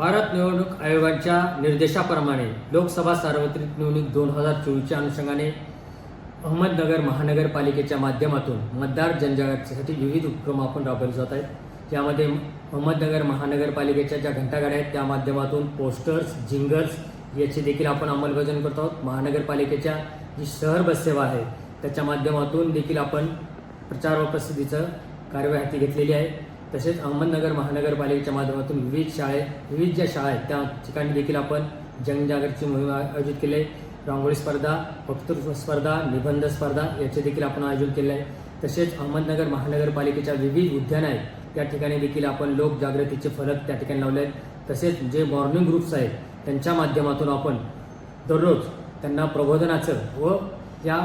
भारत निवडणूक आयोगाच्या निर्देशाप्रमाणे लोकसभा सार्वत्रिक निवडणूक दोन हजार चोवीसच्या अनुषंगाने अहमदनगर महानगरपालिकेच्या माध्यमातून मतदार जनजागृतीसाठी विविध उपक्रम आपण राबवले जात आहेत. यामध्ये अहमदनगर महानगरपालिकेच्या ज्या घंटागाड्या आहेत त्या माध्यमातून पोस्टर्स जिंगल्स याची देखील आपण अंमलबजावणी करत आहोत. महानगरपालिकेच्या जी शहर बस सेवा आहे त्याच्या माध्यमातून देखील आपण प्रचार व प्रसिद्धीचं कार्यवाही हाती घेतलेली आहे. तसेच अहमदनगर महानगरपालिकेच्या माध्यमातून विविध शाळे विविध ज्या शाळा आहेत त्या ठिकाणी देखील आपण जनजागृतीची मोहीम आयोजित केली आहे. रांगोळी स्पर्धा वक्तृत्व स्पर्धा निबंध स्पर्धा याचे देखील आपण आयोजन केले आहे. तसेच अहमदनगर महानगरपालिकेच्या विविध उद्यान आहेत त्या ठिकाणी देखील आपण लोकजागृतीचे फलक त्या ठिकाणी लावले आहेत. तसेच जे मॉर्निंग ग्रुप्स आहेत त्यांच्या माध्यमातून आपण दररोज त्यांना प्रबोधनाचं व या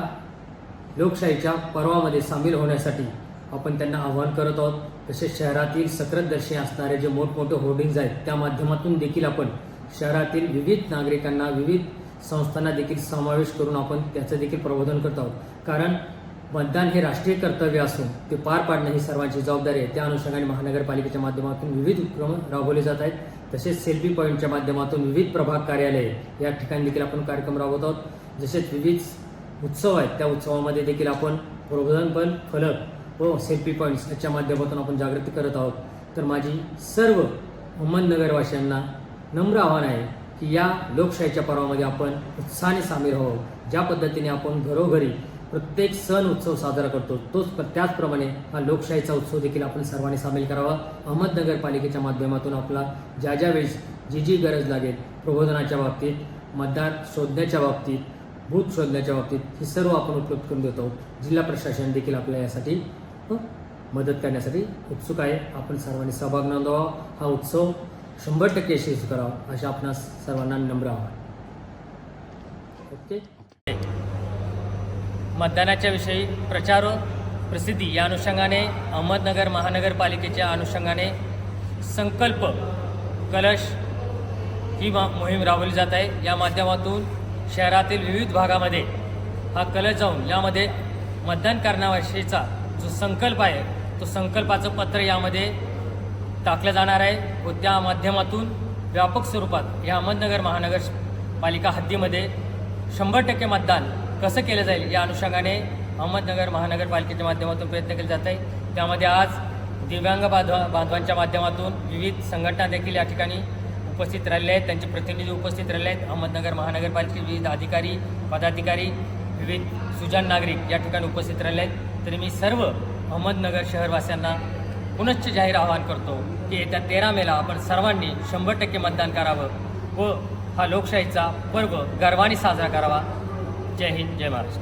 लोकशाहीच्या पर्वामध्ये सामील होण्यासाठी आपण त्यांना आवाहन करत आहोत. तसेच शहरातील सक्रतदर्शी असणारे जे मोठमोठे होर्डिंग्ज आहेत त्या माध्यमातून देखील आपण शहरातील विविध नागरिकांना विविध संस्थांना देखील समावेश करून आपण त्याचं देखील प्रबोधन करत आहोत. कारण मतदान हे राष्ट्रीय कर्तव्य असून ते पार पाडणं ही सर्वांची जबाबदारी आहे. त्या अनुषंगाने महानगरपालिकेच्या माध्यमातून विविध उपक्रम राबवले जात आहेत. तसेच सेल्फी पॉईंटच्या माध्यमातून विविध प्रभाग कार्यालये या ठिकाणी देखील आपण कार्यक्रम राबवत आहोत. जसेच विविध उत्सव आहेत त्या उत्सवामध्ये देखील आपण प्रबोधनपण फलक व सेल्फी पॉईंट्स याच्या माध्यमातून आपण जागृती करत आहोत. तर माझी सर्व अहमदनगरवासियांना नम्र आव्हान आहे की या लोकशाहीच्या पर्वामध्ये आपण उत्साहाने सामील व्हावं. ज्या पद्धतीने आपण घरोघरी प्रत्येक सण उत्सव साजरा करतो तोच त्याचप्रमाणे हा लोकशाहीचा उत्सव देखील आपण सर्वांनी सामील करावा. अहमदनगरपालिकेच्या माध्यमातून आपला ज्या ज्या वेळेस जी जी गरज लागेल प्रबोधनाच्या बाबतीत मतदार शोधण्याच्या बाबतीत भूत शोधण्याच्या बाबतीत हे सर्व आपण उपलब्ध करून देतो जिल्हा प्रशासन देखील आपल्या यासाठी मदत करण्यासाठी उत्सुक आहे. आपण सर्वांनी सहभाग नोंदवा. हा उत्सव शंभर टक्के यशस्वी करावा अशा आपणास सर्वांना नम्र आव्हान. ओके? मतदानाच्या विषयी प्रचार प्रसिद्धी या अनुषंगाने अहमदनगर महानगरपालिकेच्या अनुषंगाने संकल्प कलश ही मा मोहीम राबवली जात आहे. या माध्यमातून शहरातील विविध भागामध्ये हा कलश जाऊन यामध्ये मतदान करण्याविषयीचा जो संकल्प आहे तो संकल्पाचं पत्र यामध्ये टाकलं जाणार आहे. व त्या माध्यमातून व्यापक स्वरूपात या अहमदनगर महानगरपालिका हद्दीमध्ये शंभर टक्के मतदान कसं केलं जाईल या अनुषंगाने अहमदनगर महानगरपालिकेच्या माध्यमातून प्रयत्न केले जात आहे त्यामध्ये आज दिव्यांग बांधव बांधवांच्या माध्यमातून विविध संघटना देखील या ठिकाणी उपस्थित राहिले आहेत. त्यांचे प्रतिनिधी उपस्थित राहिले आहेत. अहमदनगर महानगरपालिकेचे विविध अधिकारी पदाधिकारी विविध सुजान नागरिक या ठिकाणी उपस्थित राहिले आहेत. तरी मी सर्व अहमदनगर शहरवासियांना पुनश्च जाहीर आवाहन करतो की येत्या तेरा मेला आपण सर्वांनी शंभर टक्के मतदान करावं व हा लोकशाहीचा पर्व गर्वाने साजरा करावा. जय हिंद जय महाराष्ट्र.